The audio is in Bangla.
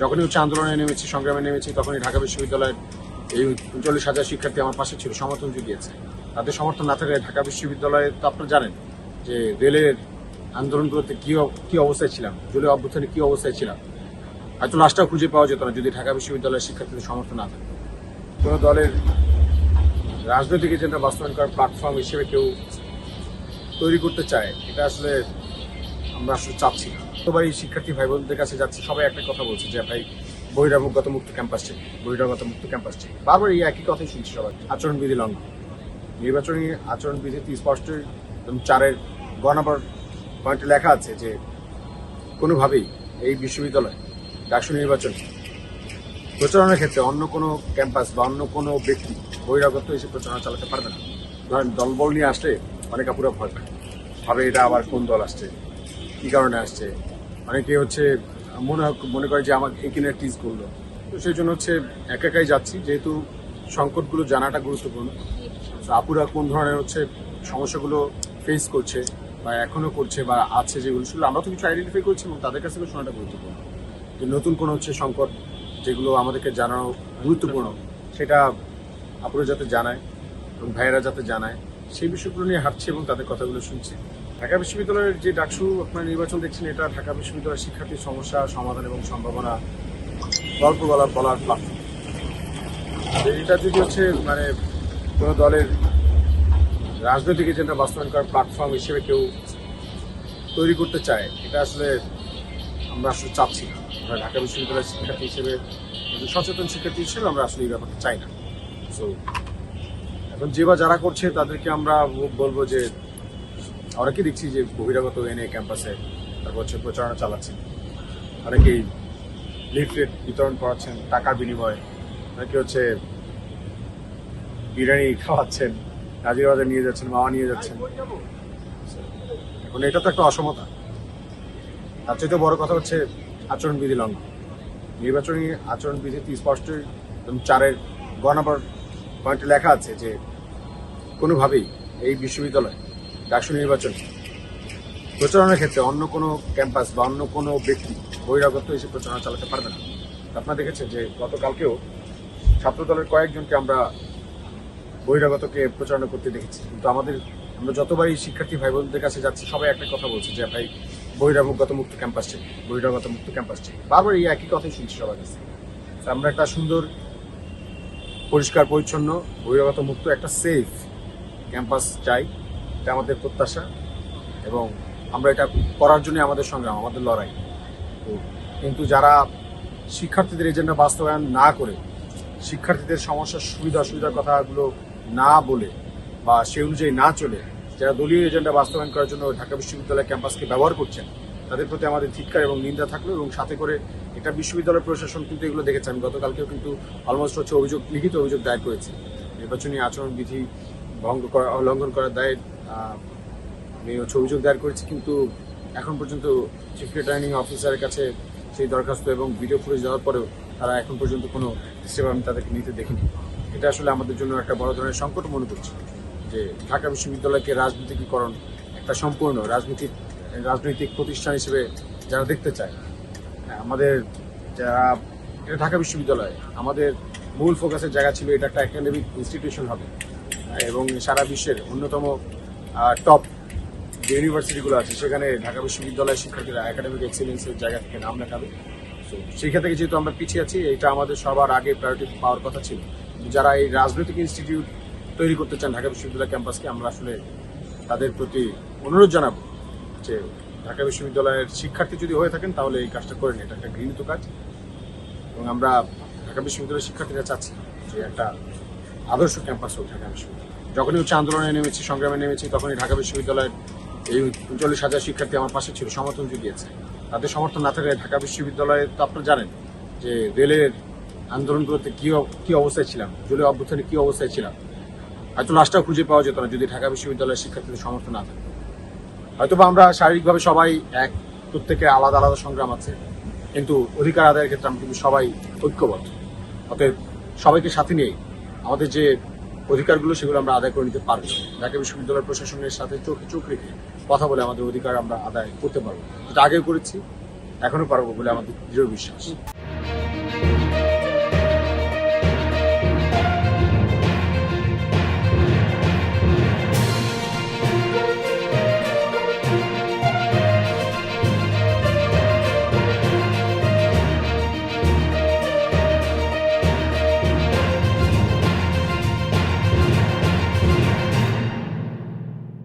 যখনই হচ্ছে আন্দোলনে নেমেছি, সংগ্রামে নেমেছি, তখনই ঢাকা বিশ্ববিদ্যালয়ের এই উনচল্লিশ হাজার শিক্ষার্থী আমার পাশে ছিল, সমর্থন জুগিয়েছে। তাদের সমর্থন না থাকলে ঢাকা বিশ্ববিদ্যালয়ে তো আপনারা জানেন যে রেলের আন্দোলনগুলোতে কী কি অবস্থায় ছিলাম, জুলাই অভ্যুত্থানে কী অবস্থায় ছিলাম। হয়তো লাশটাও খুঁজে পাওয়া যেত না যদি ঢাকা বিশ্ববিদ্যালয়ের শিক্ষার্থীদের সমর্থন না থাকতো। কোনো দলের রাজনৈতিক এজেন্ডা বাস্তবায়ন করার প্ল্যাটফর্ম হিসেবে কেউ তৈরি করতে চায়, এটা আসলে আমরা আসলে চাচ্ছি না। এই শিক্ষার্থী ভাই বোনদের কাছে যাচ্ছি, সবাই একটা কথা বলছে যে, ভাই, বহিরাগত মুক্ত ক্যাম্পাস চাই বহিরাগত মুক্ত ক্যাম্পাস চাই বারবার এই একই কথাই শুনছি সবাই, আচরণবিধি লঙ্ঘন। নির্বাচনী আচরণবিধিতে স্পষ্ট এবং চারের গ নম্বর পয়েন্টে লেখা আছে যে, কোনোভাবেই এই বিশ্ববিদ্যালয় ডাকসু নির্বাচন প্রচারণার ক্ষেত্রে অন্য কোনো ক্যাম্পাস বা অন্য কোনো ব্যক্তি বহিরাগত এসে প্রচারণা চালাতে পারবে না। ধরেন, দলবল নিয়ে আসলে অনেক আপুরা ভয় পায়। ভাবে এটা আবার কোন দল আসছে? কি কারণে আসছে? অনেকে হচ্ছে মনে মনে করে যে আমাকে এখানে টিজ করল। তো সেই জন্য হচ্ছে একা একাই যাচ্ছি, যেহেতু সংকটগুলো জানাটা গুরুত্বপূর্ণ। তো আপুরা কোন ধরনের হচ্ছে সমস্যাগুলো ফেস করছে বা এখনও করছে বা আছে যেগুলো সেগুলো আমরা তো কিছু আইডেন্টিফাই করছি এবং তাদের কাছ শোনাটা গুরুত্বপূর্ণ। যে নতুন কোনো হচ্ছে সংকট যেগুলো আমাদেরকে জানানো গুরুত্বপূর্ণ, সেটা আপুরা যাতে জানায় এবং ভাইয়েরা যাতে জানায়, সেই বিষয়গুলো নিয়ে হাঁটছি এবং তাদের কথাগুলো শুনছি। ঢাকা বিশ্ববিদ্যালয়ের যে ডাকসু আপনার নির্বাচন দেখছেন, এটা ঢাকা বিশ্ববিদ্যালয়ের শিক্ষার্থীর সমস্যা, সমাধান এবং সম্ভাবনা, গল্প বলার বলার প্ল্যাটফর্ম এটা যদি হচ্ছে মানে কোনো দলের রাজনৈতিক এজেন্ডা বাস্তবায়ন করার প্ল্যাটফর্ম হিসেবে কেউ তৈরি করতে চায়, এটা আসলে আমরা আসলে চাচ্ছি না। আমরা ঢাকা বিশ্ববিদ্যালয়ের শিক্ষার্থী হিসেবে সচেতন শিক্ষার্থী হিসেবে আমরা আসলে এই ব্যাপারটা চাই না। সো এখন যে বা যারা করছে, তাদেরকে আমরা বলব যে অনেকে দেখছি যে বহিরাগত এনে ক্যাম্পাসে তারপর হচ্ছে প্রচারণা চালাচ্ছেন? অনেকেই লিফলেট বিতরণ করাচ্ছেন, টাকার বিনিময়ে। অনেকে হচ্ছে বিরিয়ানি খাওয়াচ্ছেন নাজিরাবাদে নিয়ে যাচ্ছেন, মামা নিয়ে যাচ্ছেন। এখন এটা তো একটা অসমতা। তার চাইতে বড় কথা হচ্ছে আচরণবিধি লঙ্ঘন। নির্বাচনী আচরণবিধিতে স্পষ্ট এবং চারের গ নম্বর পয়েন্টে লেখা আছে যে কোনোভাবেই এই বিশ্ববিদ্যালয় ডাকসু নির্বাচন প্রচারণার ক্ষেত্রে অন্য কোনো ক্যাম্পাস বা অন্য কোনো ব্যক্তি বহিরাগত এসে প্রচারণা চালাতে পারবে না। আপনারা দেখেছেন যে গতকালকেও ছাত্র দলের কয়েকজনকে আমরা বহিরাগতকে প্রচারণা করতে দেখেছি। কিন্তু আমাদের, আমরা যতবারই শিক্ষার্থী ভাই বোনদের কাছে যাচ্ছি, সবাই একটা কথা বলছে যে, ভাই বহিরাগত মুক্ত ক্যাম্পাস চাই বহিরাগত মুক্ত ক্যাম্পাস চাই। বারবার এই একই কথাই শুনছি সবার কাছে। আমরা একটা সুন্দর, পরিষ্কার, পরিচ্ছন্ন বহিরাগত মুক্ত একটা সেফ ক্যাম্পাস চাই। এটা আমাদের প্রত্যাশা এবং আমরা এটা করার জন্য আমাদের সংগ্রাম আমাদের লড়াই। তো কিন্তু যারা শিক্ষার্থীদের এজেন্ডা বাস্তবায়ন না করে শিক্ষার্থীদের সমস্যার সুবিধা অসুবিধার কথাগুলো না বলে বা সে অনুযায়ী না চলে যারা দলীয় এজেন্ডা বাস্তবায়ন করার জন্য ঢাকা বিশ্ববিদ্যালয় ক্যাম্পাসকে ব্যবহার করছেন তাদের প্রতি আমাদের ধিক্কার এবং নিন্দা থাকল এবং সাথে করে এটা বিশ্ববিদ্যালয় প্রশাসন কিন্তু এগুলো দেখেছে। আমি গতকালকেও কিন্তু অলমোস্ট হচ্ছে অভিযোগ লিখিত অভিযোগ দায়ের করেছি। নির্বাচনী আচরণ বিধি ভঙ্গ করা লঙ্ঘন করার দায়ে আহ, আমি হচ্ছে অভিযোগ দায়ের করেছি কিন্তু এখন পর্যন্ত চিফ রিটার্নিং অফিসারের কাছে সেই দরখাস্ত এবং ভিডিও ফুটেজ দেওয়ার পরেও তারা এখন পর্যন্ত কোনো স্টেপ আমি তাদেরকে নিতে দেখিনি। এটা আসলে আমাদের জন্য একটা বড় ধরনের সংকট মনে করছি যে ঢাকা বিশ্ববিদ্যালয়কে রাজনীতিকীকরণ একটা সম্পূর্ণ রাজনীতিক রাজনৈতিক প্রতিষ্ঠান হিসেবে যারা দেখতে চায় হ্যাঁ, আমাদের যারা এটা ঢাকা বিশ্ববিদ্যালয় আমাদের মূল ফোকাসের জায়গা ছিল এটা একটা একাডেমিক ইনস্টিটিউশন হবে এবং সারা বিশ্বের অন্যতম টপ যে ইউনিভার্সিটিগুলো আছে, সেখানে ঢাকা বিশ্ববিদ্যালয়ের শিক্ষার্থীরা একাডেমিক এক্সেলেন্সের জায়গা থেকে নাম লেখাবে। সো সেইখান থেকে যেহেতু আমরা পিছিয়ে আছি, এটা আমাদের সবার আগে প্রায়োরিটি পাওয়ার কথা ছিল। যারা এই রাজনৈতিক ইনস্টিটিউট তৈরি করতে চান ঢাকা বিশ্ববিদ্যালয় ক্যাম্পাসকে আমরা আসলে তাদের প্রতি অনুরোধ জানাব যে ঢাকা বিশ্ববিদ্যালয়ের শিক্ষার্থী যদি হয়ে থাকেন, তাহলে এই কাজটা করেন এটা একটা গৃহীত কাজ। এবং আমরা ঢাকা বিশ্ববিদ্যালয়ের শিক্ষার্থীরা চাচ্ছি যে একটা আদর্শ ক্যাম্পাস হোক ঢাকা বিশ্ববিদ্যালয়। যখনই হচ্ছে আন্দোলনে নেমেছি, সংগ্রামে নেমেছি, তখনই ঢাকা বিশ্ববিদ্যালয়ের এই উনচল্লিশ হাজার শিক্ষার্থী আমার পাশে ছিল, সমর্থন জুগিয়েছে। তাদের সমর্থন না থাকলে ঢাকা বিশ্ববিদ্যালয়ে তো আপনারা জানেন যে রেলের আন্দোলনগুলোতে কী কি অবস্থায় ছিলাম জুলাই অভ্যুত্থানে কী অবস্থায় ছিলাম। হয়তো লাশটাও খুঁজে পাওয়া যেত না যদি ঢাকা বিশ্ববিদ্যালয়ের শিক্ষার্থীদের সমর্থন না থাকে হয়তো বা আমরা শারীরিকভাবে সবাই এক, প্রত্যেকের আলাদা আলাদা সংগ্রাম আছে, কিন্তু অধিকার আদায়ের ক্ষেত্রে আমরা কিন্তু সবাই ঐক্যবদ্ধ। অতএব সবাইকে সাথে নিয়ে আমাদের যে অধিকারগুলো সেগুলো আমরা আদায় করে নিতে পারছি ঢাকা বিশ্ববিদ্যালয় প্রশাসনের সাথে চোখে চোখ রেখে কথা বলে আমাদের অধিকার আমরা আদায় করতে পারব। যেটা আগেও করেছি, এখনও পারব বলে আমাদের দৃঢ় বিশ্বাস।